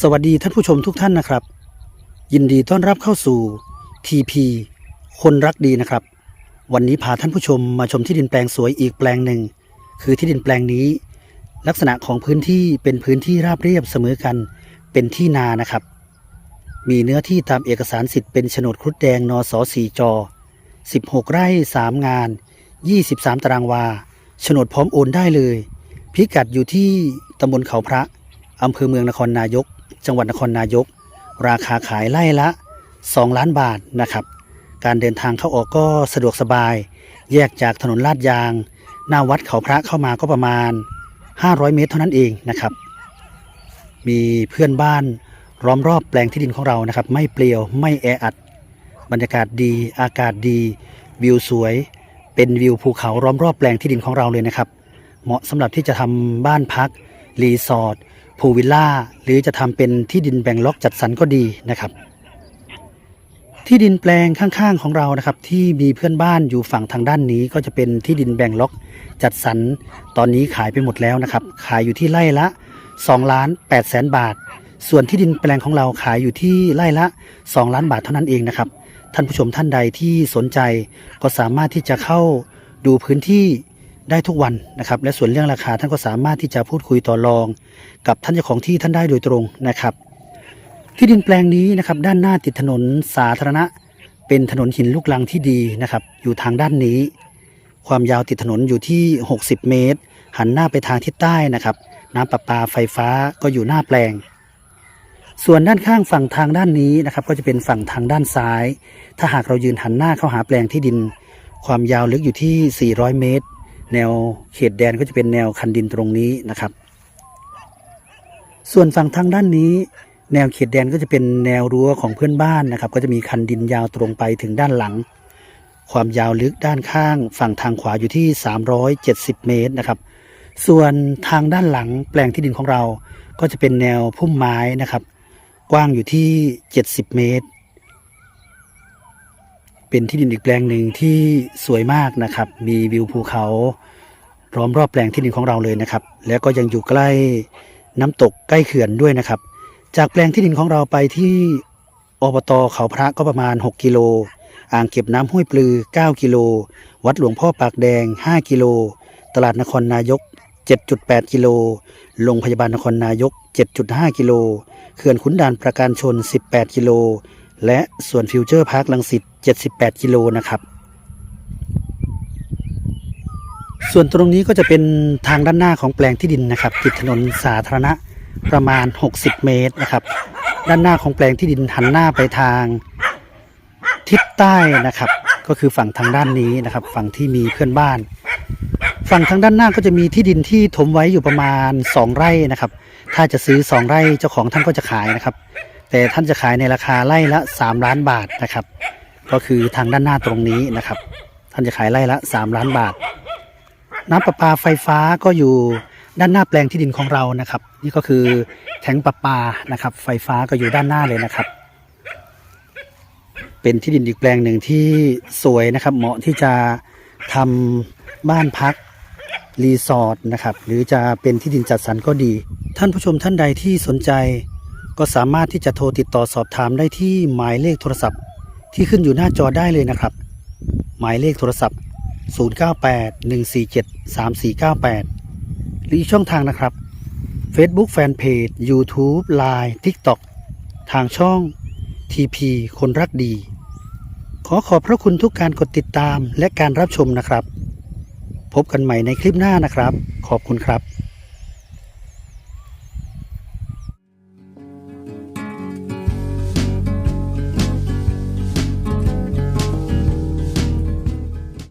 สวัสดีท่านผู้ชมทุกท่านนะครับ ยินดีต้อนรับเข้าสู่ TP คนรักดีนะครับ วันนี้พาท่านผู้ชมมาชมที่ดินแปลงสวยอีกแปลงหนึ่ง คือที่ดินแปลงนี้ ลักษณะของพื้นที่เป็นพื้นที่ราบเรียบเสมอกันเป็นที่นานะครับ มีเนื้อที่ตามเอกสารสิทธิ์เป็นโฉนดครุฑแดงนสสีจอ 16 ไร่ 3 งาน 23 ตารางวาโฉนดพร้อมโอนได้เลย พิกัดอยู่ที่ตำบลเขาพระ อำเภอเมืองนครนายก จังหวัดนครนายก ราคาขายไล่ละ 2 ล้านบาทนะครับการเดินทางเข้าออกก็สะดวกสบาย แยกจากถนนลาดยาง หน้าวัดเขาพระเข้ามาก็ประมาณ 500 เมตรเท่านั้นเองนะครับ มีเพื่อนบ้านล้อมรอบแปลงที่ดินของเรานะครับ ไม่เปลี่ยวไม่แออัด บรรยากาศดี อากาศดี วิวสวย เป็นวิวภูเขาล้อมรอบแปลงที่ดินของเราเลยนะครับ เหมาะสำหรับที่จะทำบ้านพักรีสอร์ท พูวิลล่าหรือจะทำเป็นที่ดินแบ่งล็อกจัดสรรก็ดีนะครับ ที่ดินแปลงข้างๆของเรานะครับ ที่มีเพื่อนบ้านอยู่ฝั่งทางด้านนี้ ก็จะเป็นที่ดินแบ่งล็อกจัดสรรตอนนี้ขายไปหมดแล้วนะครับ ขายอยู่ที่ไร่ละ2ล้าน8แสนบาท ส่วนที่ดินแปลงของเราขายอยู่ที่ไร่ละ 2 ล้านบาทเท่านั้นเองนะครับ ท่านผู้ชมท่านใดที่สนใจก็สามารถที่จะเข้าดูพื้นที่ ได้ทุกวันนะครับ และส่วนเรื่องราคาท่านก็สามารถที่จะพูดคุยต่อรอง กับท่านเจ้าของที่ท่านได้โดยตรงนะครับ ที่ดินแปลงนี้นะครับ ด้านหน้าติดถนนสาธารณะ เป็นถนนหินลูกลังที่ดีนะครับ อยู่ทางด้านนี้ ความยาวติดถนนอยู่ที่ 60 เมตร หันหน้าไปทางทิศใต้นะครับ น้ำประปาไฟฟ้าก็อยู่หน้าแปลงส่วนด้านข้างฝั่งทางด้านนี้นะครับก็จะเป็นฝั่งทางด้านซ้าย ถ้าหากเรายืนหันหน้าเข้าหาแปลงที่ดิน ความยาวลึกอยู่ที่ 400 เมตร แนวเขตแดนก็จะเป็นแนวคันดินตรงนี้นะครับ ส่วนฝั่งทางด้านนี้ แนวเขตแดนก็จะเป็นแนวรั้วของเพื่อนบ้านนะครับ ก็จะมีคันดินยาวตรงไปถึงด้านหลัง ความยาวลึกด้านข้าง ฝั่งทางขวาอยู่ที่ 370 เมตรนะครับ ส่วนทางด้านหลังแปลงที่ดินของเรา ก็จะเป็นแนวพุ่มไม้นะครับ กว้างอยู่ที่ 70 เมตร เป็นที่ดินอีกแปลงหนึ่งที่สวยมากนะครับ มีวิวภูเขาล้อมรอบแปลงที่ดินของเราเลยนะครับ แล้วก็ยังอยู่ใกล้น้ำตกใกล้เขื่อนด้วยนะครับ จากแปลงที่ดินของเราไปที่อบตเขาพระก็ประมาณ 6 กิโล อ่างเก็บน้ำห้วยปลือ 9 กิโล วัดหลวงพ่อปากแดง 5 กิโล ตลาดนครนายก 7.8 กิโล โรงพยาบาลนครนายก 7.5 กิโล เขื่อนขุนด่านประการชน 18 กิโล และส่วนฟิวเจอร์พาร์คลังสิต78 กิโลนะครับ ส่วนตรงนี้ก็จะเป็นทางด้านหน้าของแปลงที่ดินนะครับติดถนนสาธารณะประมาณ 60 เมตรนะครับ ด้านหน้าของแปลงที่ดินหันหน้าไปทางทิศใต้นะครับ ก็คือฝั่งทางด้านนี้นะครับ ฝั่งที่มีเพื่อนบ้าน ฝั่งทางด้านหน้าก็จะมีที่ดินที่ถมไว้อยู่ประมาณ 2 ไร่นะครับ ถ้าจะซื้อ 2 ไร่เจ้าของท่านก็จะขายนะครับ แต่ท่านจะขายในราคาไร่ละ 3 ล้านบาทนะครับ ก็คือทางด้านหน้าตรงนี้นะครับ ท่านจะขายไร่ละ 3 ล้านบาท น้ำประปาไฟฟ้าก็อยู่ด้านหน้าแปลงที่ดินของเรานะครับ นี่ก็คือแทงประปานะครับ ไฟฟ้าก็อยู่ด้านหน้าเลยนะครับ เป็นที่ดินอีกแปลงหนึ่งที่สวยนะครับ เหมาะที่จะทำบ้านพักรีสอร์ทนะครับ หรือจะเป็นที่ดินจัดสรรก็ดี ท่านผู้ชมท่านใดที่สนใจ ก็สามารถที่จะโทรติดต่อสอบถามได้ที่หมายเลขโทรศัพท์ ที่ขึ้นอยู่หน้าจอได้เลยนะครับ หมายเลขโทรศัพท์ 0981473498 หรืออีกช่องทางนะครับ Facebook Fanpage YouTube Line TikTok ทางช่อง TP คนรักดี ขอขอบพระคุณทุกการกดติดตามและการรับชมนะครับ พบกันใหม่ในคลิปหน้านะครับ ขอบคุณครับ